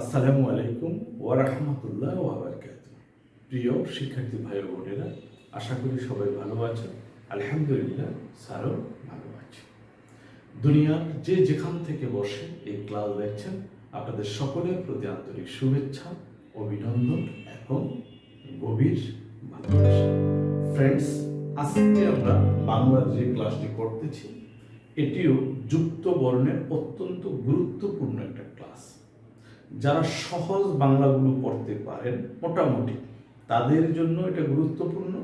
আসসালামু আলাইকুম ওয়া রাহমাতুল্লাহ ওয়া প্রিয় শিক্ষার্থী ভাই বোনেরা, আশা করি সবাই ভালো আছেন। আলহামদুলিল্লাহ, স্যারও ভালো আছে দুনিয়ার যে যেখান থেকে বসে এই ক্লাস দেখছেন, আপনাদের সকলের প্রতি আন্তরিক শুভেচ্ছা, অভিনন্দন এবং গভীর ভালোবাসা। ফ্রেন্ডস আজকে আমরা বাংলার যে ক্লাসটি করতেছি, এটিও যুক্ত বর্ণের অত্যন্ত গুরুত্বপূর্ণ একটা ক্লাস। যারা সহজ বাংলাগুলো পড়তে পারেন, মোটামুটি তাদের জন্য এটা গুরুত্বপূর্ণ।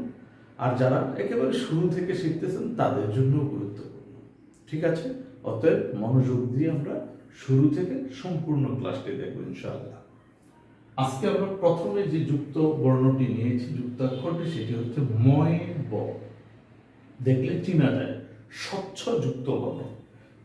আর যারা একেবারে শুরু থেকে শিখতেছেন, তাদের জন্য গুরুত্বপূর্ণ। ঠিক আছে? অতএব মনোযোগ দিয়ে আমরা শুরু থেকে সম্পূর্ণ ক্লাসটি দেখব ইনশাআল্লাহ। আজকে আমরা প্রথমে যে যুক্ত বর্ণটি নিয়েছি যুক্তাক্ষরটি সেটি হচ্ছে ময় ব। দেখলে চিনা যায়। স্বচ্ছ যুক্ত বর্ণ।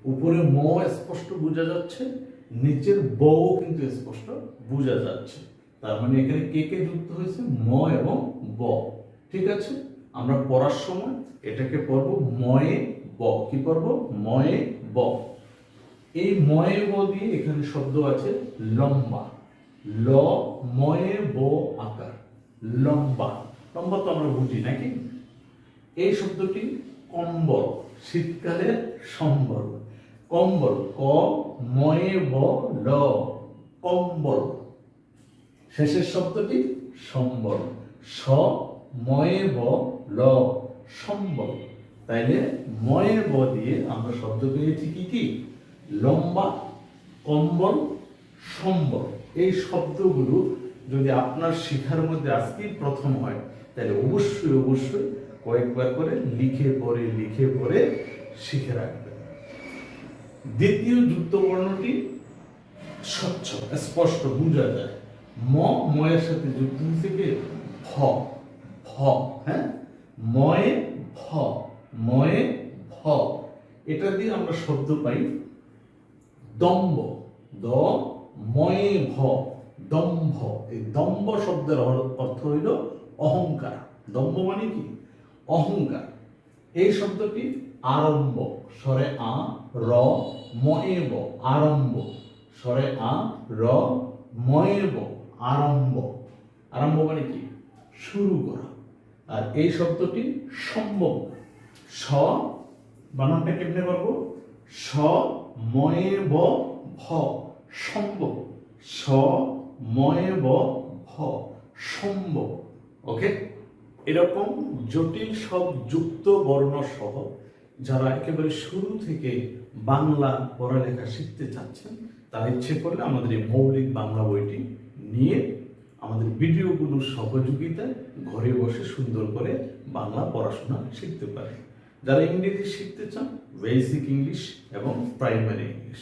উপরে ম স্পষ্ট বোঝা যাচ্ছে নিচের ব কিন্তু স্পষ্ট বোঝা যাচ্ছে। তার মানে এখানে কে কে যুক্ত হয়েছে? ম এবং ব। ঠিক আছে? আমরা পড়ার সময় এটাকে পড়ব ময়ে ব। কি পড়ব? ময়ে ব। এই ময়ে ব দিয়ে এখানে শব্দ আছে লম্বা। ল, ময়ে ব আকার। লম্বা। লম্বা তো আমরা বুঝি, নাকি? এই শব্দটি কম্বল, শীতকালের সম্বল। কম্বল, ক, ময়ে, ব, ল। কম্বল। শেষের শব্দটি সম্বল। স, ময়ে, ব, ল। সম্বল। তাইলে ময়ে, ব দিয়ে আমরা শব্দ পেয়েছি কি কি? লম্বা, কম্বল, সম্বল। এই শব্দগুলো যদি আপনার শিখার মধ্যে আজকেই প্রথম হয় তাহলে অবশ্যই অবশ্যই কয়েকবার করে লিখে পড়ে লিখে পড়ে শিখে রাখবেন। দ্বিতীয় যুক্ত বর্ণটি স্বচ্ছ, স্পষ্ট, বোঝা যায়। ম, ময়ের সাথে যুক্ত হয়েছে কি? ভ। ভ হ্যাঁ? ময়ে ভ ময়ে ভ। এটা দিয়ে আমরা শব্দ পাই দম্ভ। দ, ময়ে ভ, দম্ভ। এই দম্ভ শব্দের অর্থ হইল অহংকার। দম্ভ মানে কি? অহংকার। এই শব্দটি আরম্ভ, স্বরে আ, র, ময়েব, আরম্ভ। স্বরে আ, র, ময়েব, আরম্ভ। আরম্ভ মানে কি? শুরু করা। আর এই শব্দটি সম্ভব স, বানানটা কেমনে পারব স ময়ে ব ভ। সম্ভব। স ময়ে ব ভ। সম্ভব। ওকে? এরকম জটিল সব যুক্ত বর্ণ সহ যারা একেবারে শুরু থেকে বাংলা পড়ালেখা শিখতে চাচ্ছেন, তারা ইচ্ছে করলে আমাদের এই মৌলিক বাংলা বইটি নিয়ে আমাদের ভিডিওগুলোর সহযোগিতায় ঘরে বসে সুন্দর করে বাংলা পড়াশোনা শিখতে পারে। যারা ইংরেজি শিখতে চান, বেসিক ইংলিশ এবং প্রাইমারি ইংলিশ,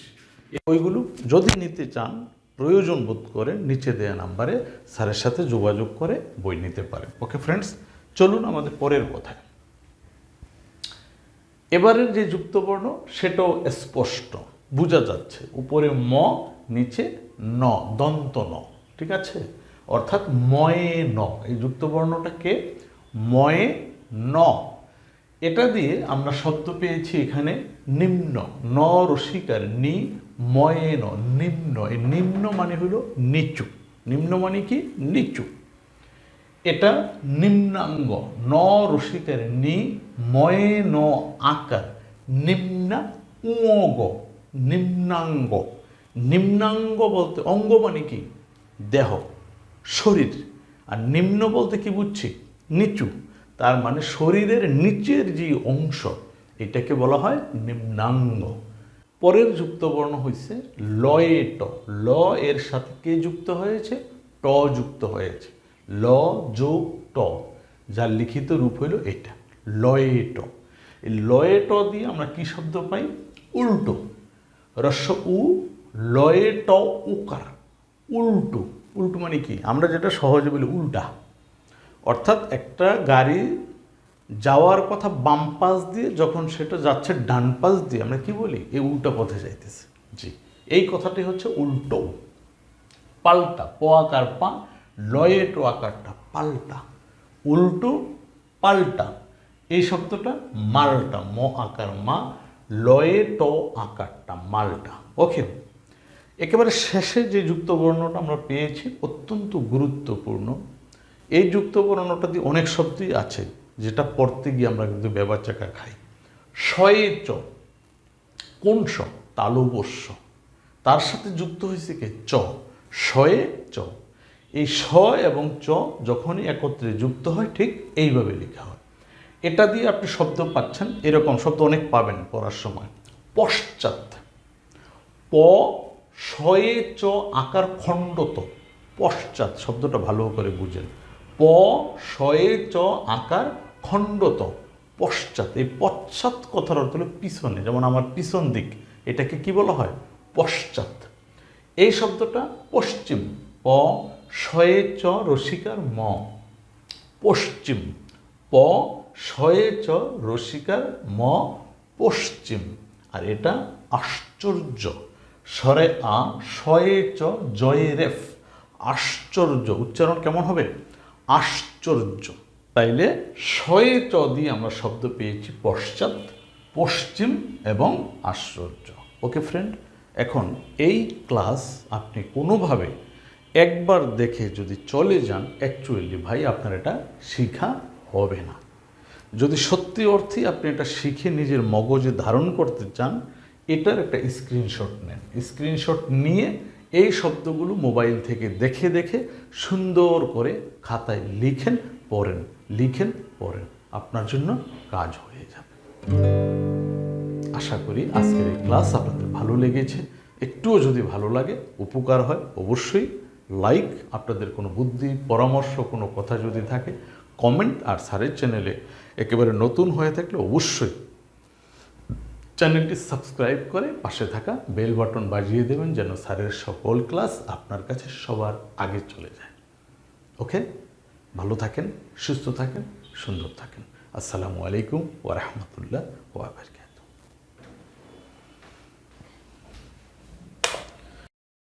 এই বইগুলো যদি নিতে চান, প্রয়োজন বোধ করে নিচে দেওয়া নাম্বারে স্যারের সাথে যোগাযোগ করে বই নিতে পারেন। ওকে, ফ্রেন্ডস, চলুন আমাদের পরের কথায়। এবারের যে যুক্তবর্ণ, সেটাও স্পষ্ট। বোঝা যাচ্ছে, উপরে ম, নিচে ন, দন্ত ন, ঠিক আছে? অর্থাৎ ময়ে ন। এই যুক্তবর্ণটাকে ময়ে ন। এটা দিয়ে আমরা শব্দ পেয়েছি এখানে নিম্ন। ন রসিকার নি, ময়ে ন, নিম্ন। এই নিম্ন মানে হলো নিচু। নিম্ন মানে কি? নিচু। এটা নিম্নাঙ্গ। ন রসিকের নি, ময়ে ন আকার। নিম্না উঙ্গ নিম্নাঙ্গ। নিম্নাঙ্গ বলতে অঙ্গ মানে কি? দেহ, শরীর। আর নিম্ন বলতে কি বুঝছি? নিচু। তার মানে শরীরের নিচের যে অংশ, এটাকে বলা হয় নিম্নাঙ্গ। পরের যুক্তবর্ণ হয়েছে লয়ে ট ল এর সাথে কে যুক্ত হয়েছে? ট যুক্ত হয়েছে। ল যোগ ট। যার লিখিত রূপ হইল এটা। লয়ে ট। এই লয়ে ট দিয়ে আমরা কি শব্দ পাই? উল্টো। রস্য উ, লয়ে ট, উকার। উল্টো। উল্টো মানে কি? আমরা যেটা সহজে বলি উল্টা। অর্থাৎ একটা গাড়ি যাওয়ার কথা বাম পাশ দিয়ে যখন সেটা যাচ্ছে ডান পাশ দিয়ে, আমরা কি বলি? এই উল্টো পথে যাইতেছে। জি। এই কথাটি হচ্ছে উল্টো। পাল্টা, প আকার পা লয়ে টো আকারটা পাল্টা। উল্টো, পাল্টা। এই শব্দটা মালটা, ম আকার মা লয়ে ট আকারটা মালটা। ওকে? একেবারে শেষে যে যুক্ত বর্ণটা আমরা পেয়েছি, অত্যন্ত গুরুত্বপূর্ণ। এই যুক্ত বর্ণটা দিয়ে অনেক শব্দই আছে, যেটা পড়তে গিয়ে আমরা কিন্তু চাকা খাই। শয়ে চ কোন স তালবস্য। তার সাথে যুক্ত হয়েছে কে? চ। শয়ে চ এই স এবং চ যখনই একত্রে যুক্ত হয়, ঠিক এইভাবে লেখা হয়। এটা দিয়ে আপনি শব্দ পাচ্ছেন, এরকম শব্দ অনেক পাবেন পড়ার সময়। পশ্চাৎ। প শয়ে চ আকার খণ্ডত। পশ্চাৎ শব্দটা ভালো করে বুঝেন। প শয়ে চ আকার খণ্ডত। পশ্চাৎ। এই পশ্চাৎ কথার অর্থ হলো পিছনে, যেমন আমার পিছন দিক, এটাকে কি বলা হয়? পশ্চাৎ। এই শব্দটা পশ্চিম। প শয়ে চ রসিকার ম। পশ্চিম। প শয়ে চ রসিকার ম। পশ্চিম। আর এটা আশ্চর্য। স্বরে আ শয়ে চ জয়ে রেফ আশ্চর্য। উচ্চারণ কেমন হবে? আশ্চর্য। তাইলে শয়ে চ দিয়ে আমরা শব্দ পেয়েছি পশ্চাৎ, পশ্চিম এবং আশ্চর্য। ওকে ফ্রেন্ড, এখন এই ক্লাস আপনি কোনোভাবে একবার দেখে যদি চলে যান অ্যাকচুয়ালি ভাই আপনার এটা শিখা হবে না। যদি সত্যি অর্থেই আপনি এটা শিখে নিজের মগজে ধারণ করতে চান, এটার একটা স্ক্রিনশট নেন। স্ক্রিনশট নিয়ে এই শব্দগুলো মোবাইল থেকে দেখে দেখে সুন্দর করে খাতায় লিখেন, পড়েন লিখেন, পড়েন। আপনার জন্য কাজ হয়ে যাবে। আশা করি আজকের এই ক্লাস আপনাদের ভালো লেগেছে। একটুও যদি ভালো লাগে, উপকার হয়, অবশ্যই লাইক আপনাদের কোনো বুদ্ধি, পরামর্শ, কোনো কথা যদি থাকে কমেন্ট আর স্যারের চ্যানেলে একেবারে নতুন হয়ে থাকলে অবশ্যই চ্যানেলটি সাবস্ক্রাইব করে পাশে থাকা বেল বাটন বাজিয়ে দেবেন যেন স্যারের সকল ক্লাস আপনার কাছে সবার আগে চলে যায়। ওকে ভালো থাকেন, সুস্থ থাকেন, সুন্দর থাকেন। আসসালামু আলাইকুম ওরহমতুল্লাহ ওয়াবারকাত